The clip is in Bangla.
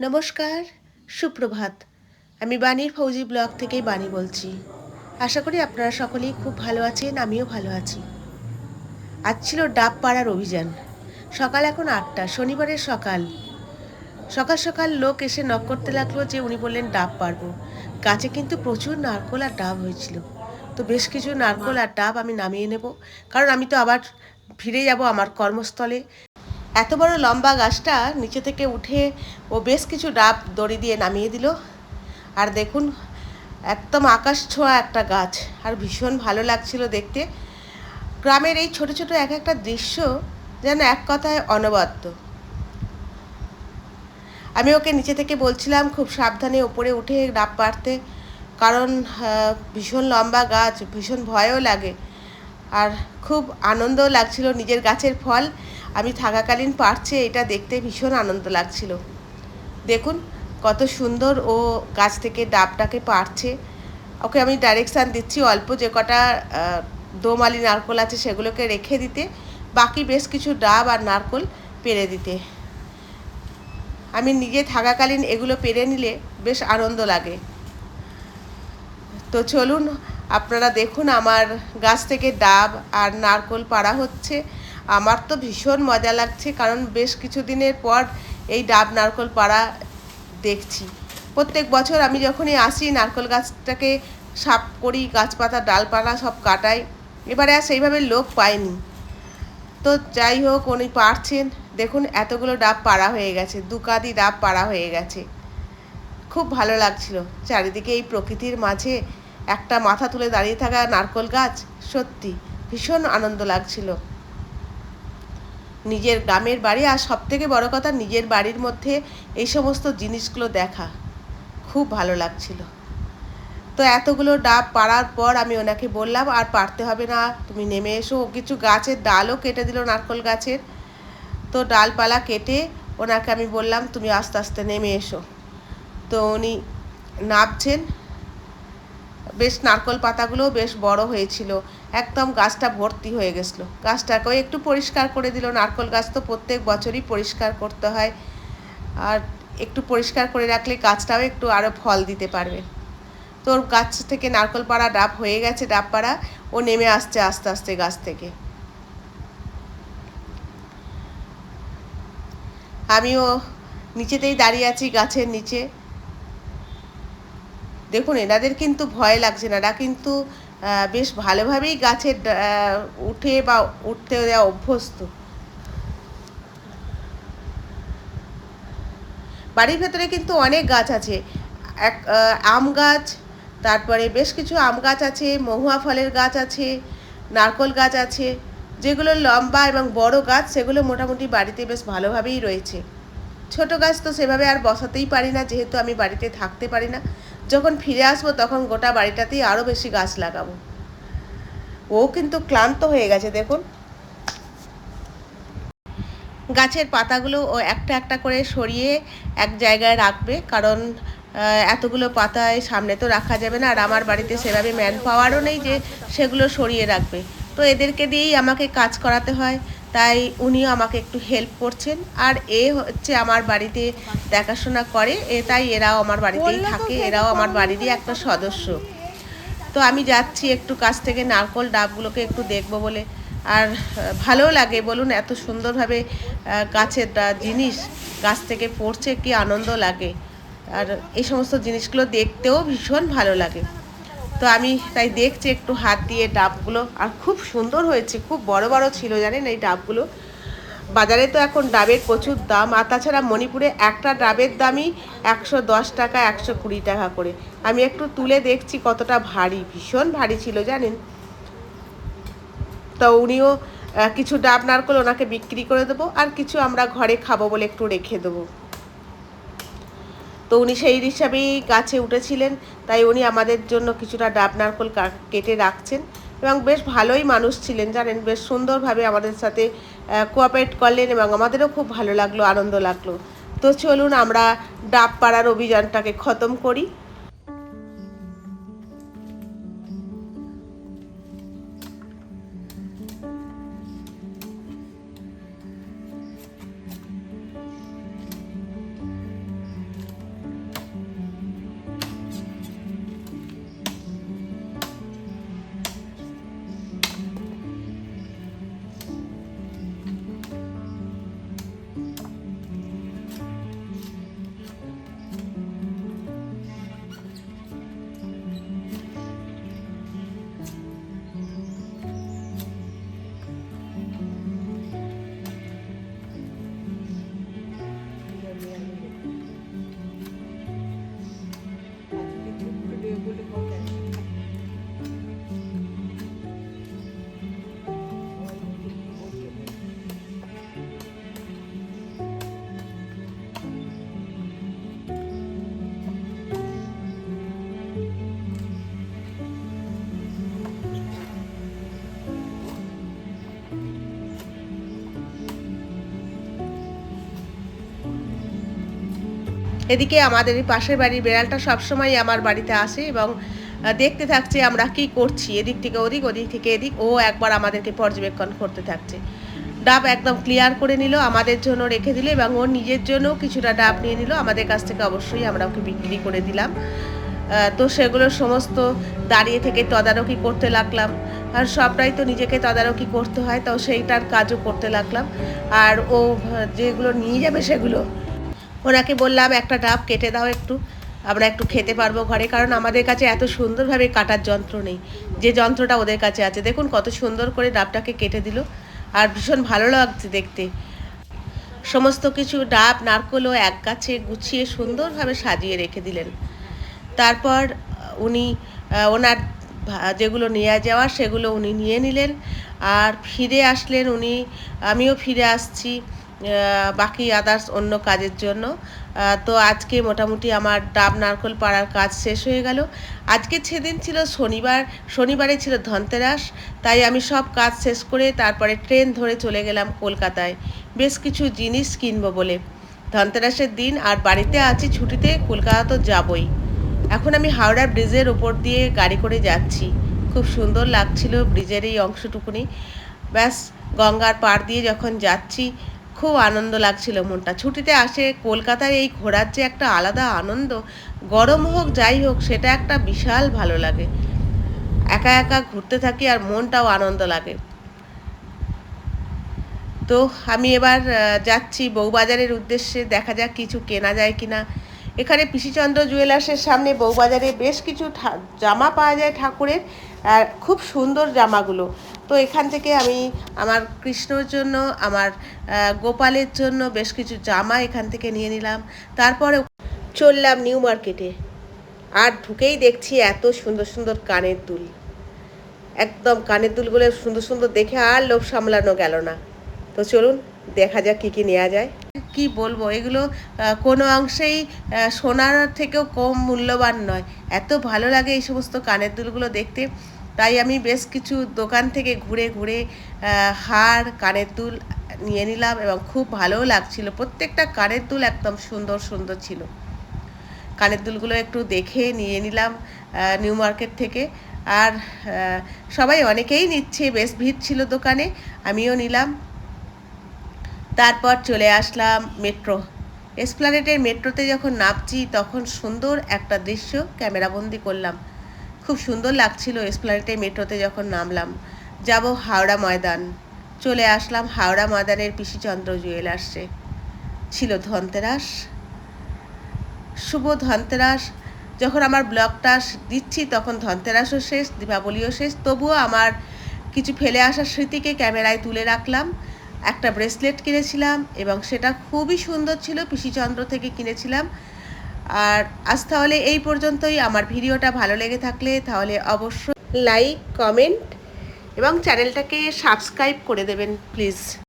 নমস্কার, সুপ্রভাত। আমি বাণীর ফৌজি ব্লগ থেকেই বাণী বলছি। আশা করি আপনারা সকলেই খুব ভালো আছেন, আমিও ভালো আছি। আজ ছিল ডাব পাড়ার অভিযান। সকাল এখন আটটা, শনিবারের সকাল। সকাল সকাল লোক এসে নক করতে লাগল যে উনি বললেন ডাব পারব গাছে কিন্তু প্রচুর নারকোল আর ডাব হয়েছিল। তো বেশ কিছু নারকোল আর ডাব আমি নামিয়ে নেব। কারণ আমি তো আবার ফিরে যাব আমার কর্মস্থলে। এত বড় লম্বা গাছটা নিচে থেকে উঠে ও বেশ কিছু ডাব দড়ি দিয়ে নামিয়ে দিল। আর দেখুন, একদম আকাশ ছোঁয়া একটা গাছ। আর ভীষণ ভালো লাগছিল দেখতে। গ্রামের এই ছোট ছোট এক একটা দৃশ্য যেন এক কথায় অনবদ্য। আমি ওকে নিচে থেকে বলছিলাম, খুব সাবধানে ওপরে উঠে ডাব পাড়তে কারণ ভীষণ লম্বা গাছ, ভীষণ ভয়ও লাগে। আর খুব আনন্দও লাগছিল নিজের গাছের ফল। আমি থাকাকালীন পারছে, এটা দেখতে ভীষণ আনন্দ লাগছিল। দেখুন, কত সুন্দর ও গাছ থেকে ডাবটাকে পারছে। ওকে আমি ডাইরেকশান দিচ্ছি, অল্প যে কটা দোমালি নারকোল আছে সেগুলোকে রেখে দিতে, বাকি বেশ কিছু ডাব আর নারকোল পেরে দিতে। আমি নিজে থাকাকালীন এগুলো পেরে নিলে বেশ আনন্দ লাগে। তো চলুন, আপনারা দেখুন আমার গাছ থেকে ডাব আর নারকোল পাড়া হচ্ছে। আমার তো ভীষণ মজা লাগছে, কারণ বেশ কিছুদিনের পর এই ডাব নারকোল পাড়া দেখছি। প্রত্যেক বছর আমি যখনই আসি, নারকোল গাছটাকে সাপ করি, গাছপাতা, ডালপালা সব কাটাই। এবারে আর সেইভাবে লোক পাইনি। তো যাই হোক, উনি পারছেন। দেখুন, এতগুলো ডাব পাড়া হয়ে গেছে দু কাঁদি ডাব পাড়া হয়ে গেছে। খুব ভালো লাগছিল। চারিদিকে এই প্রকৃতির মাঝে একটা মাথা তুলে দাঁড়িয়ে থাকা নারকোল গাছ, সত্যি ভীষণ আনন্দ লাগছিল। নিজের গ্রামের বাড়ি আর সব থেকে বড় কথা নিজের বাড়ির মধ্যে এই সমস্ত জিনিসগুলো দেখা। খুব ভালো লাগছিল। তো এতগুলো ডাব পাড়ার পর আমি ওনাকে বললাম, আর পারতে হবে না, তুমি নেমে এসো। কিছু গাছের ডালও কেটে দিল নারকোল গাছের। তো ডালপালা কেটে ওনাকে আমি বললাম, তুমি আস্তে আস্তে নেমে এসো। তো উনি নামছেন বেশ নারকল পাতাগুলোও বেশ বড় হয়েছিল। একদম গাছটা ভর্তি হয়ে গেছিল। গাছটাকেও একটু পরিষ্কার করে দিল। নারকোল গাছ তো প্রত্যেক বছরই পরিষ্কার করতে হয়। আর একটু পরিষ্কার করে রাখলে গাছটাও একটু আরও ফল দিতে পারবে। তোর গাছ থেকে নারকল পাড়া ডাব হয়ে গেছে, ডাব পাড়া। ও নেমে আসছে আস্তে আস্তে গাছ থেকে। আমিও নিচেতেই দাঁড়িয়ে আছি গাছের নিচে। দেখুন এনাদের কিন্তু ভয় লাগছে না। এরা কিন্তু বেশ ভালোভাবেই আহ, উঠে বা উঠতে দেওয়া অভ্যস্ত। বাড়ির ভেতরে কিন্তু অনেক গাছ আছে। এক আম গাছ তারপরে বেশ কিছু আম গাছ আছে মহুয়া ফলের গাছ আছে নারকোল গাছ আছে যেগুলো লম্বা এবং বড় গাছ সেগুলো মোটামুটি বাড়িতে বেশ ভালোভাবেই রয়েছে। ছোট গাছ তো সেভাবে আর বসাতেই পারি না যেহেতু আমি বাড়িতে থাকতে পারি না। যখন ফিরে আসব তখন গোটা বাড়িটাতেই আরও বেশি গাছ লাগাবো। ও কিন্তু ক্লান্ত হয়ে গেছে, দেখুন। গাছের পাতাগুলো ও একটা একটা করে সরিয়ে এক জায়গায় রাখবে, কারণ এতগুলো পাতায় সামনে তো রাখা যাবে না, আর আমার বাড়িতে সেভাবে ম্যান পাওয়ারও নেই যে সেগুলো সরিয়ে রাখবে। তো এদেরকে দিয়েই আমাকে কাজ করাতে হয়। তাই উনিও আমাকে একটু হেল্প করছেন। আর এ হচ্ছে আমার বাড়িতে দেখাশোনা করে এ তাই এরাও আমার বাড়িতেই থাকে এরাও আমার বাড়িরই একটা সদস্য। তো আমি যাচ্ছি একটু কাছ থেকে নারকোল ডাবগুলোকে একটু দেখব বলে। আর ভালোও লাগে বলুন এত সুন্দরভাবে গাছের জিনিস গাছ থেকে পড়ছে কি আনন্দ লাগে। আর এই সমস্ত জিনিসগুলো দেখতেও ভীষণ ভালো লাগে। তো আমি তাই দেখছি একটু হাত দিয়ে ডাবগুলো। আর খুব সুন্দর হয়েছে, খুব বড় বড় ছিল জানেন এই ডাবগুলো। বাজারে তো এখন ডাবের প্রচুর দাম, আর তাছাড়া মণিপুরে একটা ডাবের দামই একশো দশ টাকা, একশো কুড়ি টাকা করে। আমি একটু তুলে দেখছি কতটা ভারী, ভীষণ ভারী ছিল জানেন। তো উনিও কিছু ডাব নারকোল ওনাকে বিক্রি করে দেবো, আর কিছু আমরা ঘরে খাব বলে একটু রেখে দেবো। তো উনি সেই হিসাবেই গাছে উঠেছিলেন, তাই উনি আমাদের জন্য কিছুটা ডাব নারকোল কেটে রাখছেন এবং বেশ ভালোই মানুষ ছিলেন, জানেন? বেশ সুন্দরভাবে আমাদের সাথে কোঅপারেট করলেন এবং আমাদেরও খুব ভালো লাগল, আনন্দ লাগল। তো চলুন আমরা ডাব পাড়ার অভিযানটাকে খতম করি। এদিকে আমাদের পাশের বাড়ির বেড়ালটা সবসময় আমার বাড়িতে আসে এবং দেখতে থাকছে আমরা কি করছি, এদিক থেকে ওদিক ওদিক থেকে এদিক, ও একবার আমাদেরকে পর্যবেক্ষণ করতে থাকছে। ডাব একদম ক্লিয়ার করে নিল, আমাদের জন্য রেখে দিল এবং ওর নিজের জন্য কিছুটা ডাব নিয়ে নিল। আমাদের কাছ থেকে অবশ্যই আমরা ওকে বিক্রি করে দিলাম। তো সেগুলো সমস্ত দাঁড়িয়ে থেকে তদারকি করতে লাগলাম। আর সবটাই তো নিজেকে তদারকি করতে হয়, তো সেইটার কাজও করতে লাগলাম। আর ও যেগুলো নিয়ে যাবে সেগুলো ওনাকে বললাম, একটা ডাব কেটে দাও একটু। আমরা একটু খেতে পারব ঘরে, কারণ আমাদের কাছে এত সুন্দরভাবে কাটার যন্ত্র নেই। যে যন্ত্রটা ওদের কাছে আছে। দেখুন কত সুন্দর করে ডাবটাকে কেটে দিল। আর ভীষণ ভালো লাগছে দেখতে। সমস্ত কিছু ডাব, নারকোলও এক গাছে গুছিয়ে সুন্দরভাবে সাজিয়ে রেখে দিলেন। তারপর উনি ওনার যেগুলো নিয়ে যাওয়ার সেগুলো উনি নিয়ে নিলেন। আর ফিরে আসলেন উনি। আমিও ফিরে আসছি। বাকি আদার্স অন্য কাজের জন্য। তো আজকে মোটামুটি আমার ডাব নারকল পাড়ার কাজ শেষ হয়ে গেল। আজকে সেদিন ছিল শনিবার, শনিবারে ছিল ধনতেরাস, তাই আমি সব কাজ শেষ করে তারপরে ট্রেন ধরে চলে গেলাম কলকাতায়। বেশ কিছু জিনিস কিনবো বলে। ধনতেরাসের দিন আর বাড়িতে আছি ছুটিতে, কলকাতা তো যাবই। এখন আমি হাওড়া ব্রিজের ওপর দিয়ে গাড়ি করে যাচ্ছি। খুব সুন্দর লাগছিল ব্রিজের এই অংশটুকুনি। ব্যাস, গঙ্গার পাড় দিয়ে যখন যাচ্ছি খুব আনন্দ লাগছিল মনটা। ছুটিতে আসে, কলকাতায় এই ঘোরার যে একটা আলাদা আনন্দ, গরম হোক, যাই হোক, সেটা একটা বিশাল ভালো লাগে। একা একা ঘুরতে থাকি আর মনটাও আনন্দ লাগে। তো আমি এবার যাচ্ছি বউবাজারের উদ্দেশ্যে, দেখা যাক কিছু কেনা যায় কিনা। এখানে পিসিচন্দ্র জুয়েলার্সের সামনে বউবাজারে বেশ কিছু জামা পাওয়া যায় ঠাকুরের, আর খুব সুন্দর জামাগুলো। তো এখান থেকে আমি আমার কৃষ্ণর জন্য, আমার গোপালের জন্য বেশ কিছু জামা এখান থেকে নিয়ে নিলাম। তারপরে চললাম নিউ মার্কেটে। আর ঢুকেই দেখছি এত সুন্দর সুন্দর কানের দুল। একদম কানের দুলগুলো সুন্দর সুন্দর দেখে আর লোভ সামলানো গেল না। তো চলুন, দেখা যাক কী কী নেওয়া যায়। কি বলব, এগুলো কোনো অংশেই সোনার থেকেও কম মূল্যবান নয়। এত ভালো লাগে এই সমস্ত কানের দুলগুলো দেখতে। তাই আমি বেশ কিছু দোকান থেকে ঘুরে ঘুরে হার, কানের দুল নিয়ে নিলাম এবং খুব ভালোও লাগছিল। প্রত্যেকটা কানের দুল একদম সুন্দর সুন্দর ছিল। কানের দুলগুলো একটু দেখে নিয়ে নিলাম নিউ মার্কেট থেকে। আর সবাই অনেকেই নিচ্ছে, বেশ ভিড় ছিল দোকানে, আমিও নিলাম। তারপর চলে আসলাম মেট্রো। এসপ্লানেটের মেট্রোতে যখন নামছি, তখন সুন্দর একটা দৃশ্য ক্যামেরাবন্দি করলাম। খুব সুন্দর লাগছিল এসপ্লানেটের মেট্রোতে যখন নামলাম। যাব হাওড়া ময়দান। চলে আসলাম হাওড়া ময়দানের পিসিচন্দ্র জুয়েলার্সে। ছিল ধনতেরাস। শুভ ধনতেরাস। যখন আমার ব্লগটা দিচ্ছি তখন ধনতেরাসও শেষ, দীপাবলিও শেষ। তবুও আমার কিছু ফেলে আসা স্মৃতিকে ক্যামেরায় তুলে রাখলাম। একটা ব্রেসলেট কিনেছিলাম এবং সেটা খুবই সুন্দর ছিল। পিসিচন্দ্র থেকে কিনেছিলাম। আর আজ তাহলে এই পর্যন্তই। আমার ভিডিওটা ভালো লেগে থাকলে তাহলে অবশ্যই লাইক কমেন্ট এবং চ্যানেলটাকে সাবস্ক্রাইব করে দেবেন প্লিজ